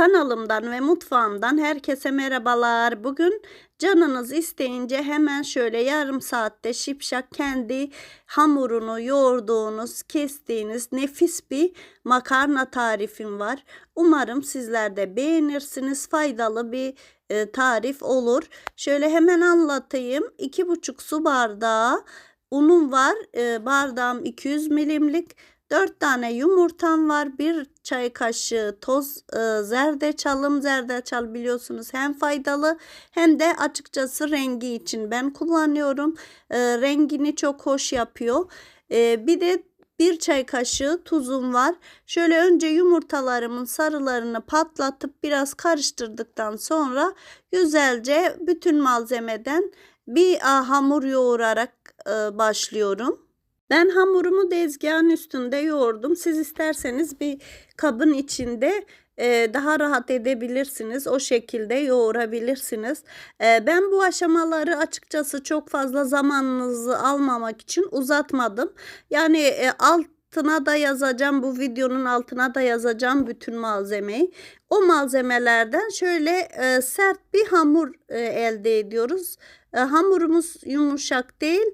Kanalımdan ve mutfağımdan herkese merhabalar. Bugün canınız isteyince hemen şöyle yarım saatte şipşak kendi hamurunu yoğurduğunuz, kestiğiniz nefis bir makarna tarifim var. Umarım sizler de beğenirsiniz. Faydalı bir e, tarif olur. Şöyle hemen anlatayım. 2,5 su bardağı unum var. E, bardağım 200 milimlik. 4 tane yumurtam var. 1 çay kaşığı toz e, zerdeçalım. Zerdeçal biliyorsunuz hem faydalı hem de açıkçası rengi için ben kullanıyorum. E, rengini çok hoş yapıyor. E, bir de bir çay kaşığı tuzum var. Şöyle önce yumurtalarımın sarılarını patlatıp biraz karıştırdıktan sonra güzelce bütün malzemeden bir hamur yoğurarak e, başlıyorum. Ben hamurumu dezgahın üstünde yoğurdum. Siz isterseniz bir kabın içinde e, daha rahat edebilirsiniz. O şekilde yoğurabilirsiniz. E, ben bu aşamaları açıkçası çok fazla zamanınızı almamak için uzatmadım. Yani e, altına da yazacağım bu videonun altına da yazacağım bütün malzemeyi. O malzemelerden şöyle e, sert bir hamur e, elde ediyoruz. E, hamurumuz yumuşak değil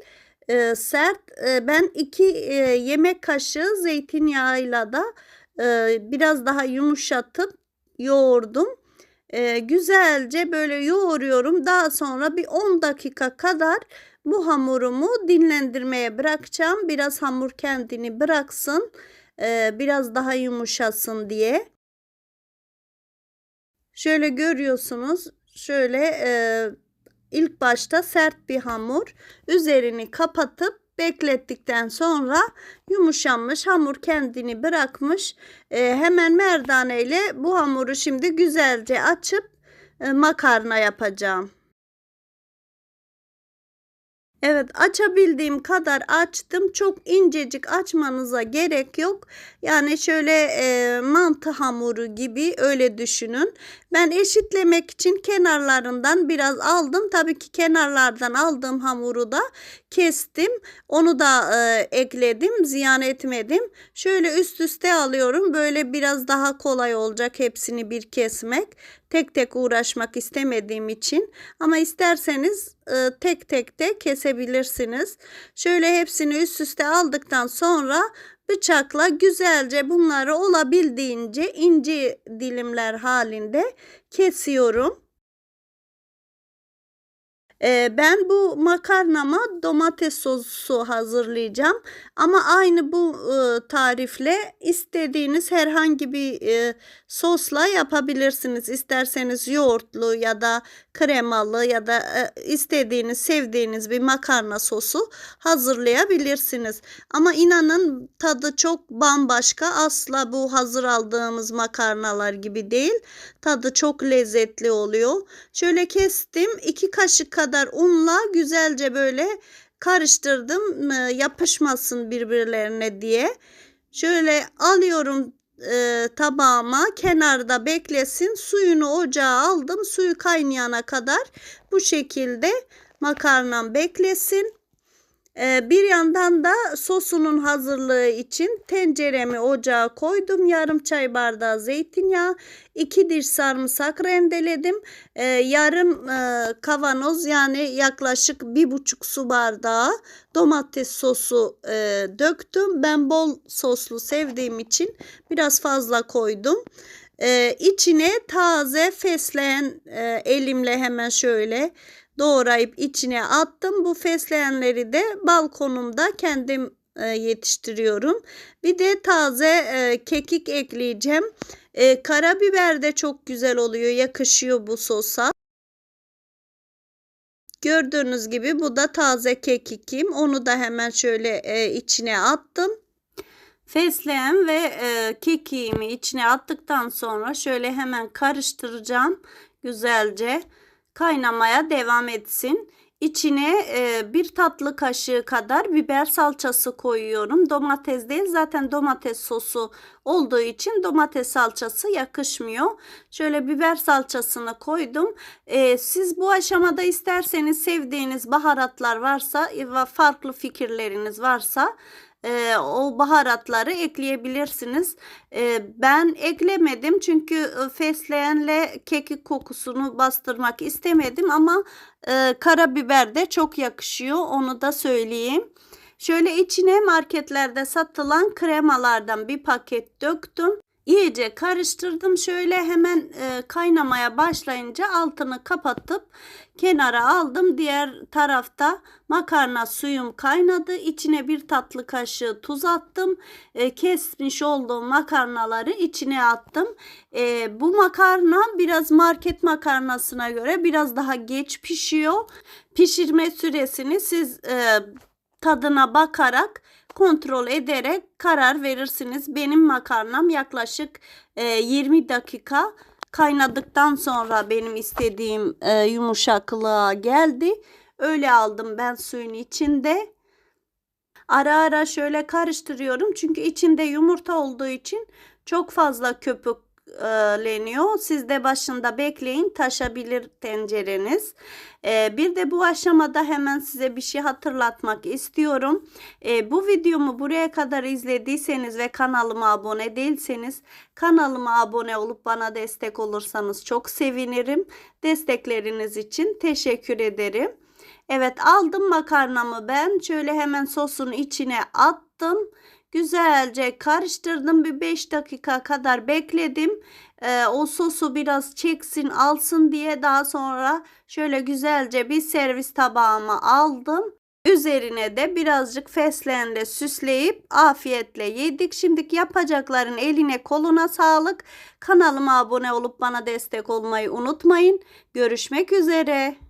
e, sert. E, ben iki e, yemek kaşığı zeytinyağıyla da e, biraz daha yumuşatıp yoğurdum. E, güzelce böyle yoğuruyorum. Daha sonra bir 10 dakika kadar bu hamurumu dinlendirmeye bırakacağım. Biraz hamur kendini bıraksın. E, biraz daha yumuşasın diye. Şöyle görüyorsunuz. Şöyle e, ilk başta sert bir hamur. Üzerini kapatıp beklettikten sonra yumuşanmış hamur kendini bırakmış. E, hemen merdane ile bu hamuru şimdi güzelce açıp e, makarna yapacağım. Evet açabildiğim kadar açtım. Çok incecik açmanıza gerek yok. Yani şöyle e, mantı hamuru gibi öyle düşünün. Ben eşitlemek için kenarlarından biraz aldım. Tabii ki kenarlardan aldığım hamuru da kestim. Onu da e, ekledim. Ziyan etmedim. Şöyle üst üste alıyorum. Böyle biraz daha kolay olacak hepsini bir kesmek. Tek tek uğraşmak istemediğim için. Ama isterseniz e, tek tek de kesebilirsiniz. Şöyle hepsini üst üste aldıktan sonra bıçakla güzelce bunları olabildiğince ince dilimler halinde kesiyorum. Ee, ben bu makarnama domates sosu hazırlayacağım. Ama aynı bu e, tarifle istediğiniz herhangi bir e, sosla yapabilirsiniz. İsterseniz yoğurtlu ya da kremalı ya da e, istediğiniz, sevdiğiniz bir makarna sosu hazırlayabilirsiniz. Ama inanın tadı çok bambaşka. Asla bu hazır aldığımız makarnalar gibi değil. Tadı çok lezzetli oluyor. Şöyle kestim. 2 kaşık kadar unla güzelce böyle karıştırdım yapışmasın birbirlerine diye. Şöyle alıyorum e, tabağıma kenarda beklesin. Suyunu ocağa aldım. Suyu kaynayana kadar bu şekilde makarnam beklesin. Ee, bir yandan da sosunun hazırlığı için tenceremi ocağa koydum. Yarım çay bardağı zeytinyağı, iki diş sarımsak rendeledim. Ee, yarım e, kavanoz yani yaklaşık bir buçuk su bardağı domates sosu e, döktüm. Ben bol soslu sevdiğim için biraz fazla koydum. Ee, içine taze fesleğen e, elimle hemen şöyle doğrayıp içine attım. Bu fesleğenleri de balkonumda kendim e, yetiştiriyorum. Bir de taze e, kekik ekleyeceğim. E, karabiber de çok güzel oluyor. Yakışıyor bu sosa. Gördüğünüz gibi bu da taze kekikim. Onu da hemen şöyle e, içine attım. Fesleğen ve e, kekiğimi içine attıktan sonra şöyle hemen karıştıracağım güzelce kaynamaya devam etsin. İçine e, bir tatlı kaşığı kadar biber salçası koyuyorum. Domates değil zaten domates sosu olduğu için domates salçası yakışmıyor. Şöyle biber salçasını koydum. E, siz bu aşamada isterseniz sevdiğiniz baharatlar varsa ve farklı fikirleriniz varsa e, o baharatları ekleyebilirsiniz. E, ben eklemedim çünkü fesleğenle kekik kokusunu bastırmak istemedim ama e, karabiber de çok yakışıyor onu da söyleyeyim. Şöyle içine marketlerde satılan kremalardan bir paket döktüm. İyice karıştırdım. Şöyle hemen e, kaynamaya başlayınca altını kapatıp kenara aldım. Diğer tarafta makarna suyum kaynadı. İçine bir tatlı kaşığı tuz attım. E, kesmiş olduğum makarnaları içine attım. E, bu makarna biraz market makarnasına göre biraz daha geç pişiyor. Pişirme süresini siz e, tadına bakarak kontrol ederek karar verirsiniz. Benim makarnam yaklaşık e, 20 dakika kaynadıktan sonra benim istediğim e, yumuşaklığa geldi. Öyle aldım ben suyun içinde. Ara ara şöyle karıştırıyorum çünkü içinde yumurta olduğu için çok fazla köpükleniyor. Siz de başında bekleyin taşabilir tencereniz. Ee, bir de bu aşamada hemen size bir şey hatırlatmak istiyorum. Ee, bu videomu buraya kadar izlediyseniz ve kanalıma abone değilseniz kanalıma abone olup bana destek olursanız çok sevinirim. Destekleriniz için teşekkür ederim. Evet aldım makarnamı ben. Şöyle hemen sosun içine attım. Güzelce karıştırdım. Bir 5 dakika kadar bekledim. Ee, o sosu biraz çeksin alsın diye daha sonra şöyle güzelce bir servis tabağıma aldım. Üzerine de birazcık fesleğenle süsleyip afiyetle yedik. Şimdiki yapacakların eline koluna sağlık. Kanalıma abone olup bana destek olmayı unutmayın. Görüşmek üzere.